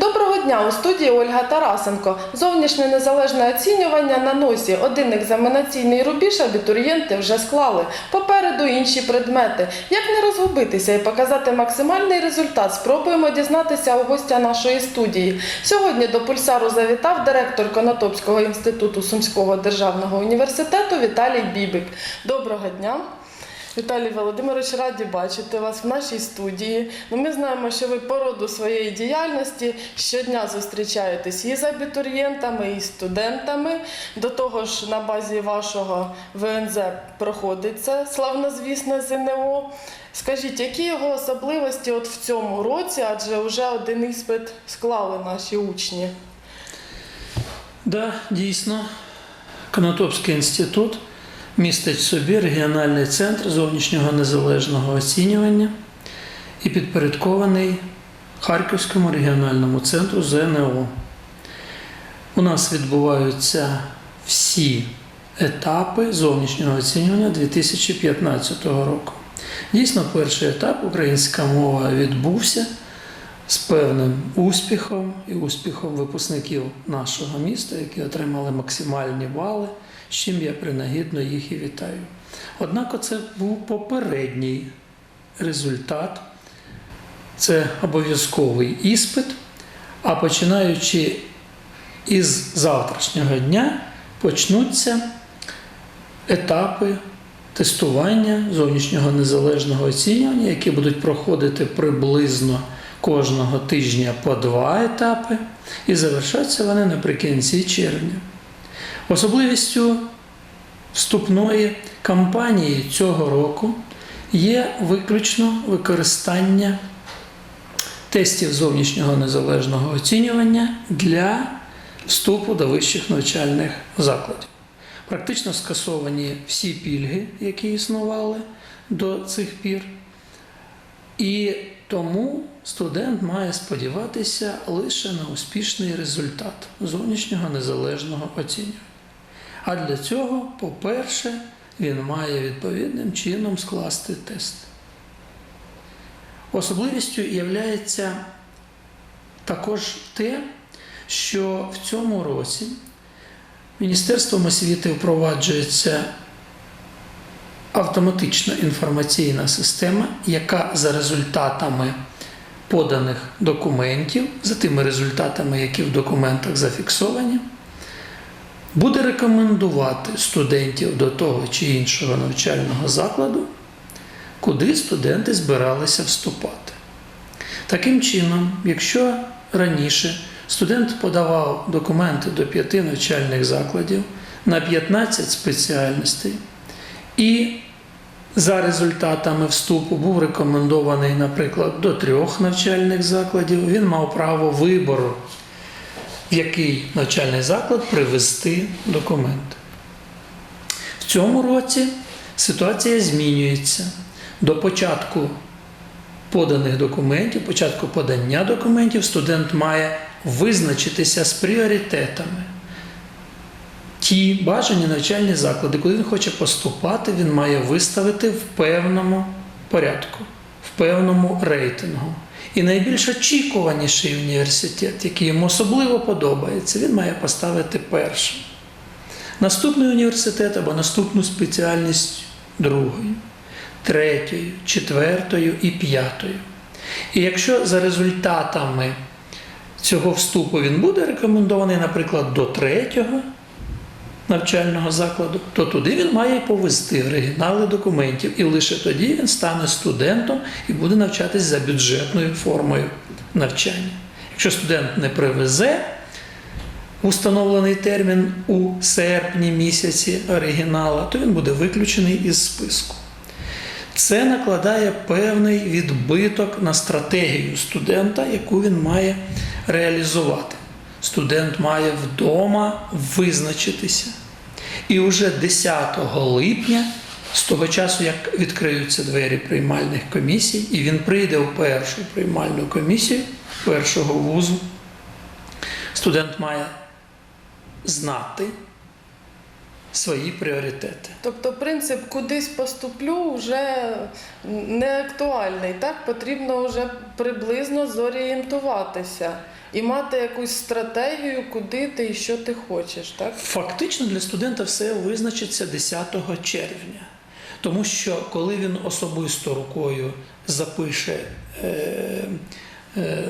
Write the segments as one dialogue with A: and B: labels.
A: Доброго дня у студії Ольга Тарасенко. Зовнішнє незалежне оцінювання на носі. Один екзаменаційний рубіж абітурієнти вже склали. Попереду інші предмети. Як не розгубитися і показати максимальний результат, спробуємо дізнатися у гостя нашої студії. Сьогодні до пульсару завітав директор Конотопського інституту Сумського державного університету Віталій Бібик. Доброго дня. Віталій Володимирович, раді бачити вас в нашій студії. Ну, ми знаємо, що ви по роду своєї діяльності щодня зустрічаєтесь і з абітурієнтами, і студентами. До того ж, на базі вашого ВНЗ проходить це славнозвісне ЗНО. Скажіть, які його особливості от в цьому році, адже вже один іспит склали наші учні?
B: Да, дійсно, Конотопський інститут містить в собі регіональний центр зовнішнього незалежного оцінювання і підпорядкований Харківському регіональному центру ЗНО. У нас відбуваються всі етапи зовнішнього оцінювання 2015 року. Дійсно, перший етап українська мова відбувся з певним успіхом і успіхом випускників нашого міста, які отримали максимальні бали, з чим я принагідно їх і вітаю. Однак це був попередній результат, це обов'язковий іспит, а починаючи із завтрашнього дня почнуться етапи тестування зовнішнього незалежного оцінювання, які будуть проходити приблизно кожного тижня по два етапи, і завершаться вони наприкінці червня. Особливістю вступної кампанії цього року є виключно використання тестів зовнішнього незалежного оцінювання для вступу до вищих навчальних закладів. Практично скасовані всі пільги, які існували до цих пір. І тому студент має сподіватися лише на успішний результат зовнішнього незалежного оцінювання. А для цього, по-перше, він має відповідним чином скласти тест. Особливістю є також те, що в цьому році Міністерством освіти впроваджується автоматична інформаційна система, яка за результатами поданих документів, за тими результатами, які в документах зафіксовані, буде рекомендувати студентів до того чи іншого навчального закладу, куди студенти збиралися вступати. Таким чином, якщо раніше студент подавав документи до п'яти навчальних закладів на 15 спеціальностей, і за результатами вступу був рекомендований, наприклад, до трьох навчальних закладів, він мав право вибору, в який навчальний заклад привезти документи. В цьому році ситуація змінюється. До початку поданих документів, початку подання документів, студент має визначитися з пріоритетами. Ті бажані навчальні заклади, куди він хоче поступати, він має виставити в певному порядку, в певному рейтингу. І найбільш очікуваніший університет, який йому особливо подобається, він має поставити першим. Наступний університет або наступну спеціальність другою, третьою, четвертою і п'ятою. І якщо за результатами цього вступу він буде рекомендований, наприклад, до третього навчального закладу, то туди він має повести оригінали документів. І лише тоді він стане студентом і буде навчатись за бюджетною формою навчання. Якщо студент не привезе установлений термін у серпні місяці оригінала, то він буде виключений із списку. Це накладає певний відбиток на стратегію студента, яку він має реалізувати. Студент має вдома визначитися. І вже 10 липня, з того часу, як відкриються двері приймальних комісій, і він прийде в першу приймальну комісію першого вузу, студент має знати свої пріоритети.
A: Тобто принцип кудись поступлю вже не актуальний, так? Потрібно вже приблизно зорієнтуватися. І мати якусь стратегію, куди ти і що ти хочеш, так?
B: Фактично для студента все визначиться 10 червня. Тому що коли він особисто рукою запише е, е,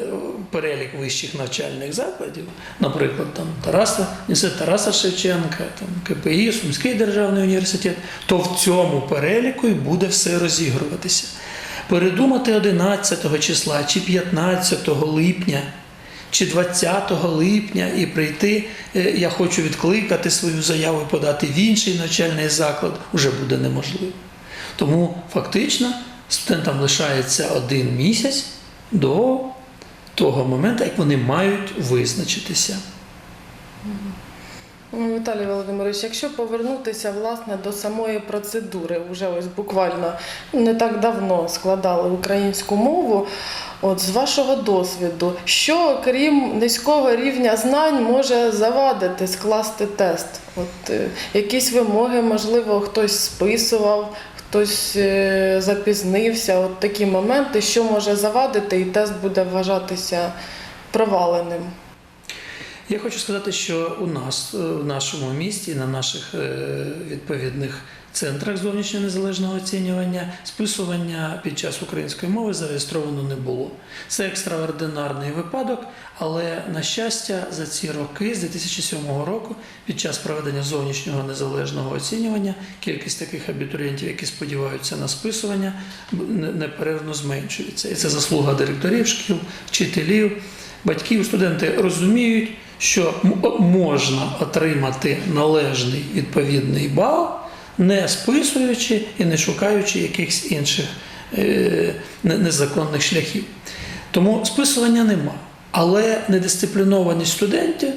B: перелік вищих навчальних закладів, наприклад, там Тараса, університет Тараса Шевченка, там КПІ, Сумський державний університет, то в цьому переліку і буде все розігруватися. Передумати 11 числа чи 15 липня чи 20 липня і прийти, е, я хочу відкликати свою заяву і подати в інший навчальний заклад, вже буде неможливо. Тому фактично студентам лишається один місяць до того моменту, як вони мають визначитися.
A: Ну, Віталій Володимирович, якщо повернутися власне до самої процедури, вже ось буквально не так давно складали українську мову. От з вашого досвіду, що крім низького рівня знань може завадити скласти тест? От е, якісь вимоги, можливо, хтось списував, хтось е, запізнився. От такі моменти, що може завадити, і тест буде вважатися проваленим.
B: Я хочу сказати, що у нас е, в нашому місті, на наших е, відповідних центрах зовнішнього незалежного оцінювання, списування під час української мови зареєстровано не було. Це екстраординарний випадок, але на щастя, за ці роки, з 2007 року, під час проведення зовнішнього незалежного оцінювання, кількість таких абітурієнтів, які сподіваються на списування, не- неперервно зменшується. І це заслуга директорів шкіл, вчителів, батьків. Студенти розуміють, що можна отримати належний відповідний бал, не списуючи і не шукаючи якихось інших е, незаконних шляхів. Тому списування нема. Але недисциплінованість студентів,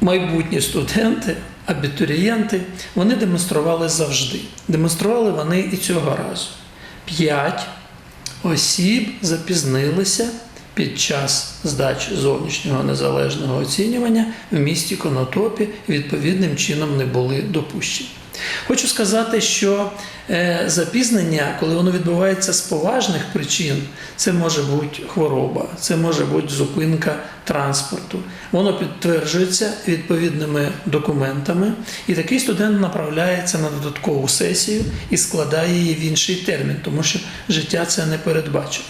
B: майбутні студенти, абітурієнти, вони демонстрували завжди. Демонстрували вони і цього разу. П'ять осіб запізнилися під час здачі зовнішнього незалежного оцінювання в місті Конотопі відповідним чином не були допущені. Хочу сказати, що е, запізнення, коли воно відбувається з поважних причин, це може бути хвороба, це може бути зупинка транспорту. Воно підтверджується відповідними документами, і такий студент направляється на додаткову сесію і складає її в інший термін, тому що життя це не передбачено.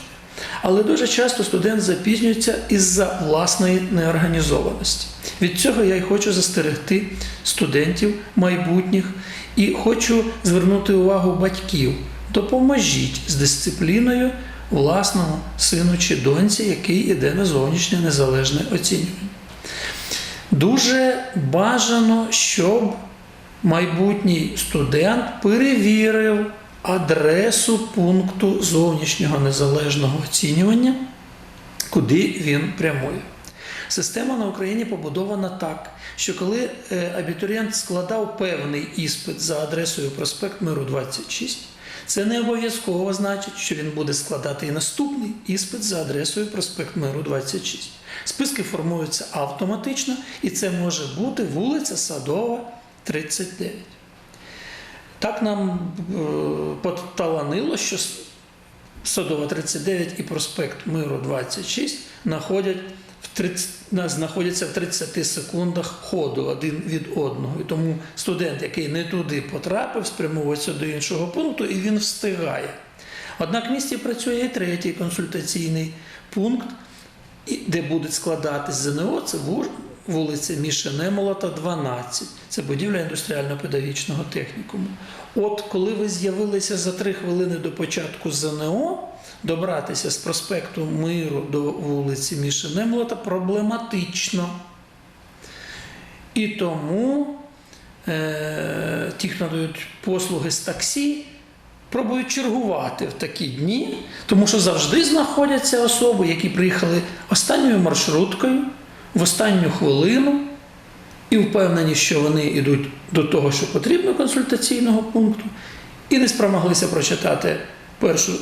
B: Але дуже часто студент запізнюється із-за власної неорганізованості. Від цього я й хочу застерегти студентів майбутніх і хочу звернути увагу батьків. Допоможіть з дисципліною власному сину чи доньці, який іде на зовнішнє незалежне оцінювання. Дуже бажано, щоб майбутній студент перевірив адресу пункту зовнішнього незалежного оцінювання, куди він прямує. Система на Україні побудована так, що коли е, абітурієнт складав певний іспит за адресою проспект Миру 26, це не обов'язково значить, що він буде складати і наступний іспит за адресою проспект Миру 26. Списки формуються автоматично, і це може бути вулиця Садова, 39. Так нам е, поталанило, що Садова 39 і проспект Миру 26 знаходять 30, на- знаходяться в 30 секундах ходу один від одного. І тому студент, який не туди потрапив, спрямовується до іншого пункту і він встигає. Однак в місті працює і третій консультаційний пункт, де буде складатись ЗНО, це вуж- вулиця Немолота, 12. Це будівля індустріально-педагогічного технікуму. От коли ви з'явилися за три хвилини до початку ЗНО, добратися з проспекту Миру до вулиці Міші Немолота проблематично. І тому е, ті, хто надають послуги з таксі, пробують чергувати в такі дні, тому що завжди знаходяться особи, які приїхали останньою маршруткою в останню хвилину і впевнені, що вони йдуть до того, що потрібно консультаційного пункту, і не спромоглися прочитати першу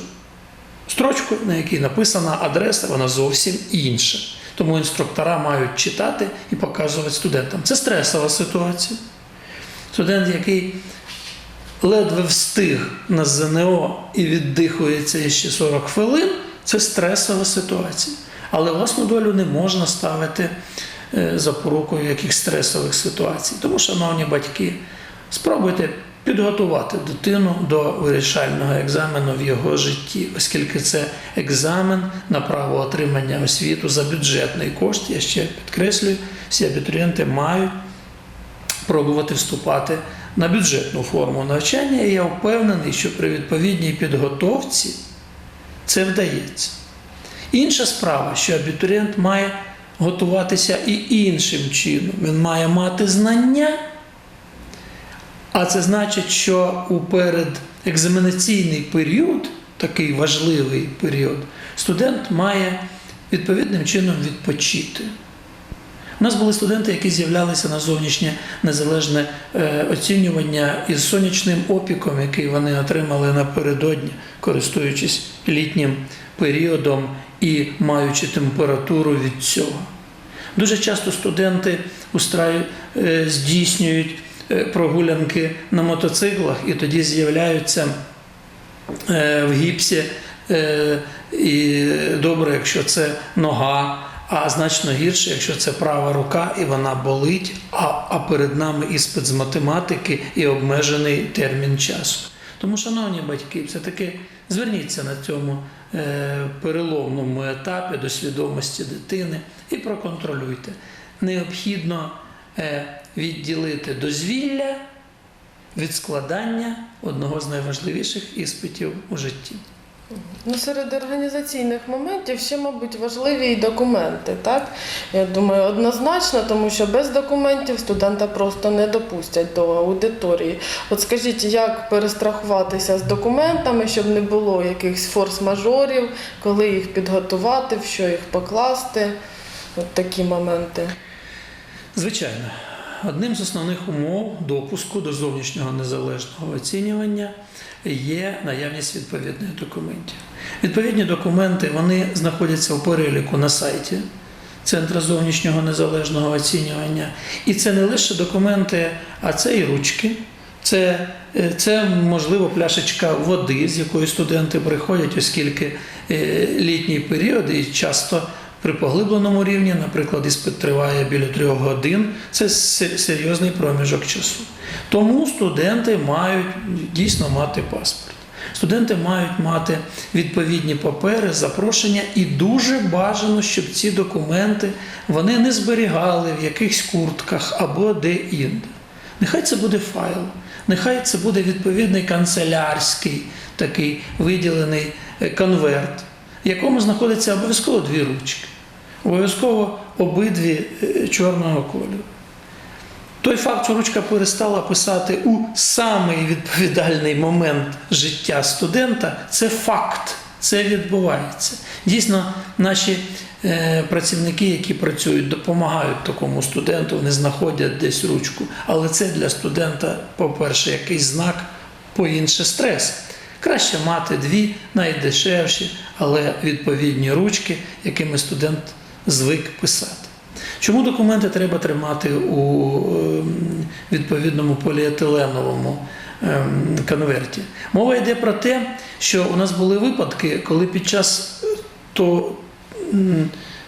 B: строчку, на якій написана адреса, вона зовсім інша. Тому інструктора мають читати і показувати студентам. Це стресова ситуація. Студент, який ледве встиг на ЗНО і віддихується ще 40 хвилин, це стресова ситуація. Але власну долю не можна ставити е, запорукою якихось стресових ситуацій. Тому, шановні батьки, спробуйте підготувати дитину до вирішального екзамену в його житті, оскільки це екзамен на право отримання освіту за бюджетний кошт. Я ще підкреслюю, всі абітурієнти мають пробувати вступати на бюджетну форму навчання, і я впевнений, що при відповідній підготовці це вдається. Інша справа, що абітурієнт має готуватися і іншим чином. Він має мати знання, а це значить, що у передекзаменаційний період, такий важливий період, студент має відповідним чином відпочити. У нас були студенти, які з'являлися на зовнішнє незалежне е, оцінювання із сонячним опіком, який вони отримали напередодні, користуючись літнім періодом і маючи температуру від цього. Дуже часто студенти е, здійснюють е, прогулянки на мотоциклах і тоді з'являються е, в гіпсі. І добре, якщо це нога, а значно гірше, якщо це права рука і вона болить, а, а перед нами іспит з математики і обмежений термін часу. Тому, шановні батьки, все-таки зверніться на цьому переломному етапі до свідомості дитини і проконтролюйте. Необхідно е, відділити дозвілля від складання одного з найважливіших іспитів у житті.
A: Ну, серед організаційних моментів ще, мабуть, важливі і документи. Так? Я думаю, однозначно, тому що без документів студента просто не допустять до аудиторії. От скажіть, як перестрахуватися з документами, щоб не було якихось форс-мажорів, коли їх підготувати, в що їх покласти? От такі моменти.
B: Звичайно, одним з основних умов допуску до зовнішнього незалежного оцінювання є наявність відповідних документів. Відповідні документи вони знаходяться в переліку на сайті Центру зовнішнього незалежного оцінювання. І це не лише документи, а це і ручки. Це, е, це можливо пляшечка води, з якою студенти приходять, оскільки е, літній період і часто при поглибленому рівні, наприклад, іспит триває біля трьох годин, це серйозний проміжок часу. Тому студенти мають дійсно мати паспорт. Студенти мають мати відповідні папери, запрошення, і дуже бажано, щоб ці документи вони не зберігали в якихось куртках або де-інде. Нехай це буде файл, нехай це буде відповідний канцелярський такий виділений е, конверт, в якому знаходиться обов'язково дві ручки, обов'язково обидві е, чорного кольору. Той факт, що ручка перестала писати у самий відповідальний момент життя студента, це факт, це відбувається. Дійсно, наші е, працівники, які працюють, допомагають такому студенту, вони знаходять десь ручку. Але це для студента, по-перше, якийсь знак, по-інше, стрес. Краще мати дві найдешевші, але відповідні ручки, якими студент звик писати. Чому документи треба тримати у ем, відповідному поліетиленовому ем, конверті? Мова йде про те, що у нас були випадки, коли під час, е, то,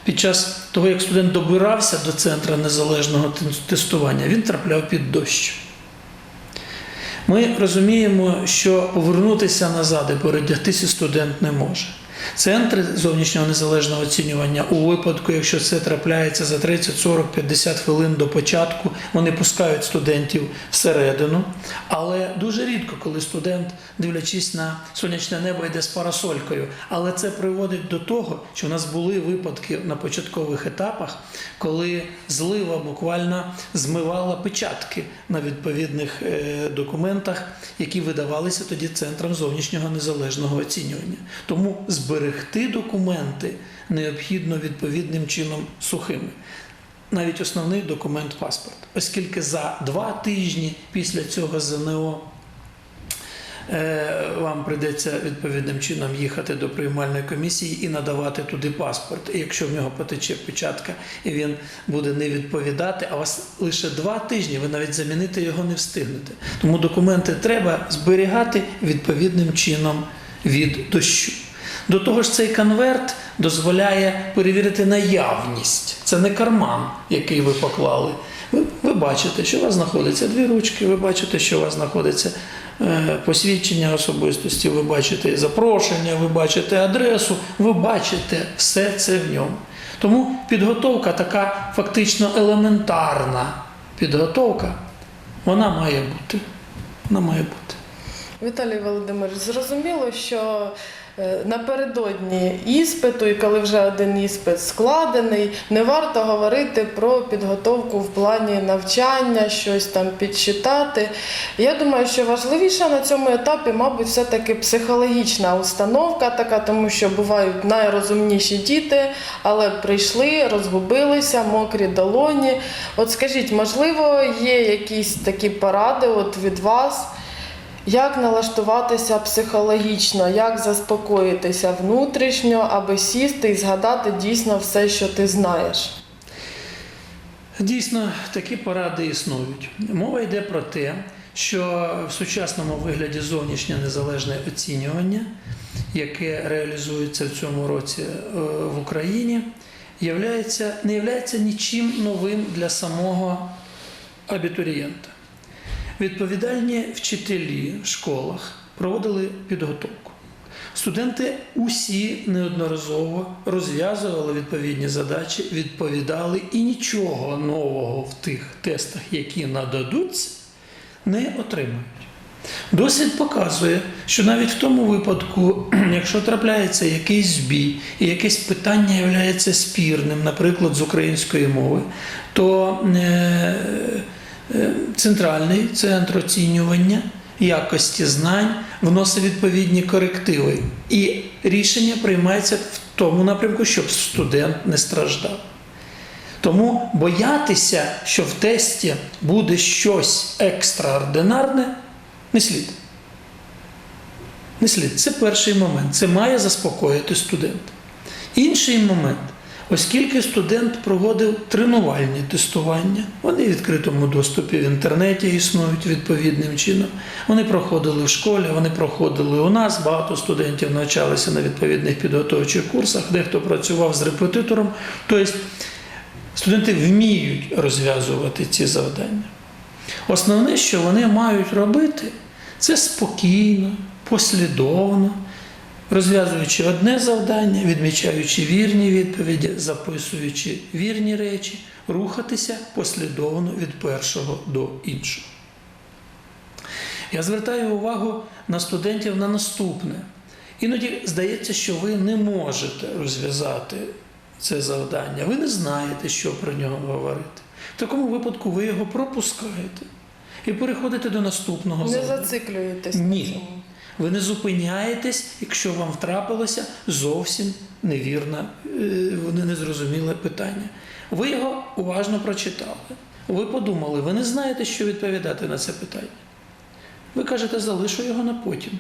B: під час того, як студент добирався до центру незалежного тестування, він трапляв під дощ. Ми розуміємо, що повернутися назад і передягтися студент не може. Центри зовнішнього незалежного оцінювання у випадку, якщо це трапляється за 30, 40, 50 хвилин до початку, вони пускають студентів всередину. Але дуже рідко, коли студент, дивлячись на сонячне небо, йде з парасолькою. Але це приводить до того, що в нас були випадки на початкових етапах, коли злива буквально змивала печатки на відповідних е, документах, які видавалися тоді центром зовнішнього незалежного оцінювання. Тому зберегти документи необхідно відповідним чином сухими. Навіть основний документ паспорт, оскільки за два тижні після цього ЗНО е, вам прийдеться відповідним чином їхати до приймальної комісії і надавати туди паспорт. І якщо в нього потече печатка і він буде не відповідати, а у вас лише два тижні, ви навіть замінити його не встигнете. Тому документи треба зберігати відповідним чином від дощу. До того ж, цей конверт дозволяє перевірити наявність. Це не карман, який ви поклали. Ви, ви бачите, що у вас знаходиться дві ручки, ви бачите, що у вас знаходиться е, посвідчення особистості, ви бачите запрошення, ви бачите адресу, ви бачите все це в ньому. Тому підготовка така фактично елементарна підготовка, вона має бути. Вона має бути.
A: Віталій Володимирович, зрозуміло, що напередодні іспиту, і коли вже один іспит складений, не варто говорити про підготовку в плані навчання, щось там підчитати. Я думаю, що важливіше на цьому етапі, мабуть, все-таки психологічна установка така, тому що бувають найрозумніші діти, але прийшли, розгубилися, мокрі долоні. От скажіть, можливо, є якісь такі поради от від вас? Як налаштуватися психологічно, як заспокоїтися внутрішньо, аби сісти і згадати дійсно все, що ти знаєш?
B: Дійсно, такі поради існують. Мова йде про те, що в сучасному вигляді зовнішнє незалежне оцінювання, яке реалізується в цьому році е, в Україні, не є нічим новим для самого абітурієнта. Відповідальні вчителі в школах проводили підготовку. Студенти усі неодноразово розв'язували відповідні задачі, відповідали і нічого нового в тих тестах, які нададуться, не отримують. Досвід показує, що навіть в тому випадку, якщо трапляється якийсь збій і якесь питання є спірним, наприклад, з української мови, то е, центральний центр оцінювання якості знань вносить відповідні корективи, і рішення приймається в тому напрямку, щоб студент не страждав. Тому боятися, що в тесті буде щось екстраординарне, не слід. Не слід. Це перший момент. Це має заспокоїти студента. Інший момент, оскільки студент проводив тренувальні тестування, вони в відкритому доступі в інтернеті існують відповідним чином. Вони проходили в школі, вони проходили у нас. Багато студентів навчалися на відповідних підготовчих курсах, дехто працював з репетитором. Тобто студенти вміють розв'язувати ці завдання. Основне, що вони мають робити, це спокійно, послідовно, розв'язуючи одне завдання, відмічаючи вірні відповіді, записуючи вірні речі, рухатися послідовно від першого до іншого. Я звертаю увагу на студентів на наступне. Іноді здається, що ви не можете розв'язати це завдання, ви не знаєте, що про нього говорити. В такому випадку ви його пропускаєте і переходите до наступного
A: Не
B: завдання.
A: зациклюєтесь.
B: Ні. Ви не зупиняєтесь, якщо вам втрапилося зовсім невірне, е, незрозуміле питання. Ви його уважно прочитали. Ви подумали, ви не знаєте, що відповідати на це питання. Ви кажете, залишу його на потім.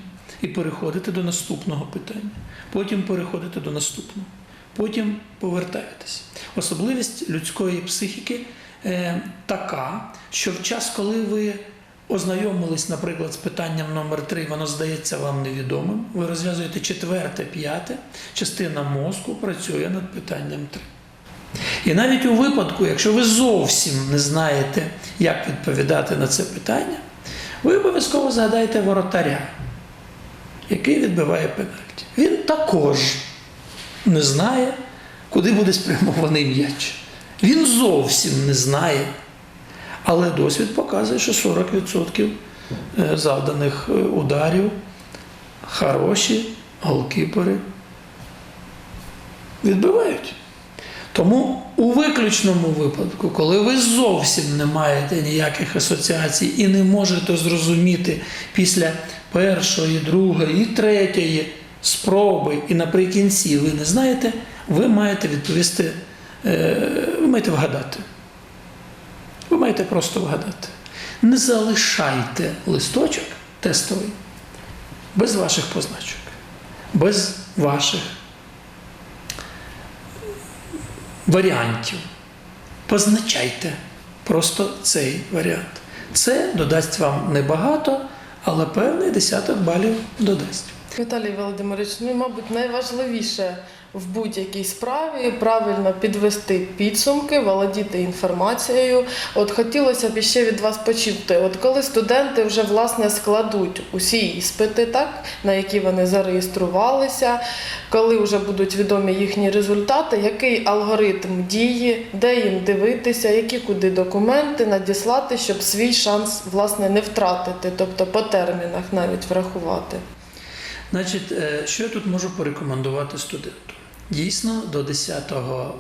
B: І переходите до наступного питання. Потім переходите до наступного. Потім повертаєтесь. Особливість людської психіки е, така, що в час, коли ви ознайомились, наприклад, з питанням номер 3 воно здається вам невідомим. Ви розв'язуєте четверте, п'яте, частина мозку працює над питанням 3. І навіть у випадку, якщо ви зовсім не знаєте, як відповідати на це питання, ви обов'язково згадаєте воротаря, який відбиває пенальті. Він також не знає, куди буде спрямований м'яч. Він зовсім не знає. Але досвід показує, що 40% е, завданих е, ударів хороші голкіпери відбивають. Тому у виключному випадку, коли ви зовсім не маєте ніяких асоціацій і не можете зрозуміти після першої, другої і третьої спроби, і наприкінці ви не знаєте, ви маєте відповісти, е, ви маєте вгадати. Ви маєте просто вгадати. Не залишайте листочок тестовий без ваших позначок, без ваших варіантів. Позначайте просто цей варіант. Це додасть вам небагато, але певний десяток балів додасть.
A: Віталій Володимирович, ну, мабуть, найважливіше в будь-якій справі правильно підвести підсумки, володіти інформацією. От хотілося б ще від вас почути, от коли студенти вже власне складуть усі іспити, так на які вони зареєструвалися, коли вже будуть відомі їхні результати, який алгоритм дії, де їм дивитися, які куди документи надіслати, щоб свій шанс власне не втратити, тобто по термінах навіть врахувати.
B: Значить, е, що я тут можу порекомендувати студенту? Дійсно, до 10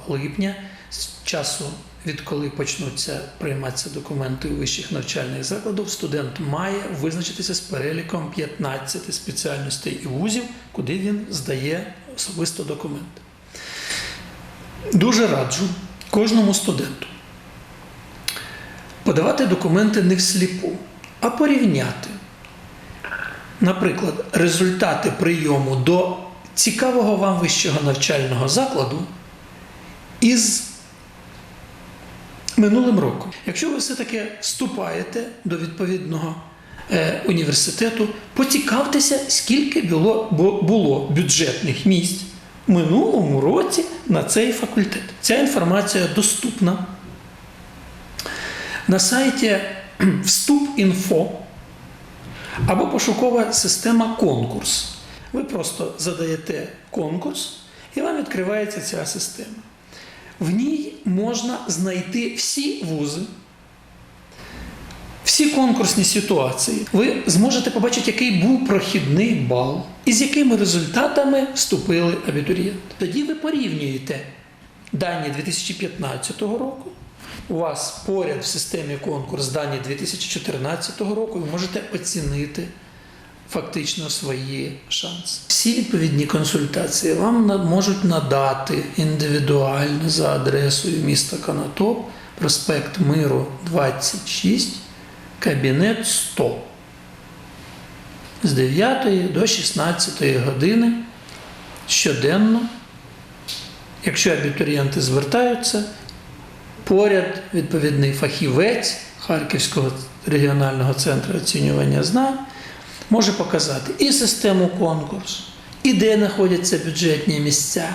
B: липня, з часу, відколи почнуться прийматися документи у вищих навчальних закладах, студент має визначитися з переліком 15 спеціальностей і вузів, куди він здає особисто документи. Дуже раджу кожному студенту подавати документи не всліпу, а порівняти. Наприклад, результати прийому до цікавого вам вищого навчального закладу із минулим роком. Якщо ви все-таки вступаєте до відповідного е, університету, поцікавтеся, скільки було, було бюджетних місць в минулому році на цей факультет. Ця інформація доступна на сайті вступ.інфо або пошукова система конкурс. Ви просто задаєте конкурс, і вам відкривається ця система. В ній можна знайти всі вузи, всі конкурсні ситуації. Ви зможете побачити, який був прохідний бал і з якими результатами вступили абітурієнти. Тоді ви порівнюєте дані 2015 року. У вас поряд в системі конкурс дані 2014 року, ви можете оцінити фактично свої шанси. Всі відповідні консультації вам можуть надати індивідуально за адресою міста Конотоп, проспект Миру 26, кабінет 100 з 9 до 16 години щоденно. Якщо абітурієнти звертаються, поряд відповідний фахівець Харківського регіонального центру оцінювання знань може показати і систему конкурсу, і де знаходяться бюджетні місця,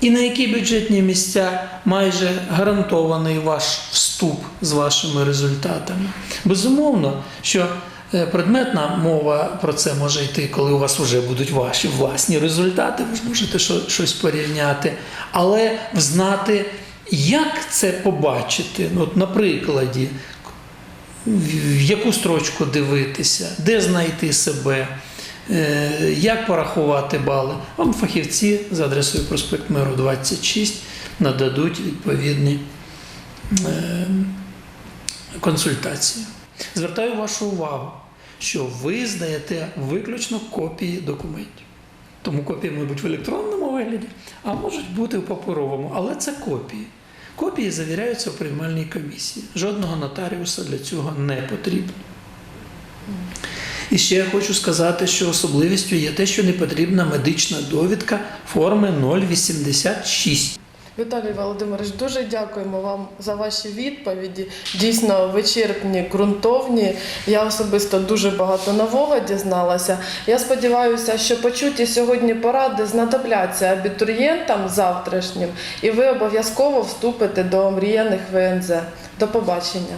B: і на які бюджетні місця майже гарантований ваш вступ з вашими результатами. Безумовно, що е, предметна мова про це може йти, коли у вас вже будуть ваші власні результати, ви ж можете щось порівняти, але знати, як це побачити, от на прикладі, в яку строчку дивитися, де знайти себе, е, як порахувати бали. Вам фахівці за адресою проспект Миру 26 нададуть відповідні е, консультації. Звертаю вашу увагу, що ви здаєте виключно копії документів. Тому копії можуть бути в електронному вигляді, а можуть бути в паперовому, але це копії. Копії завіряються в приймальній комісії. Жодного нотаріуса для цього не потрібно. І ще я хочу сказати, що особливістю є те, що не потрібна медична довідка форми 086.
A: Віталій Володимирович, дуже дякуємо вам за ваші відповіді. Дійсно вичерпні, ґрунтовні. Я особисто дуже багато нового дізналася. Я сподіваюся, що почуті сьогодні поради знадобляться абітурієнтам завтрашнім, і ви обов'язково вступите до мріяних ВНЗ. До побачення.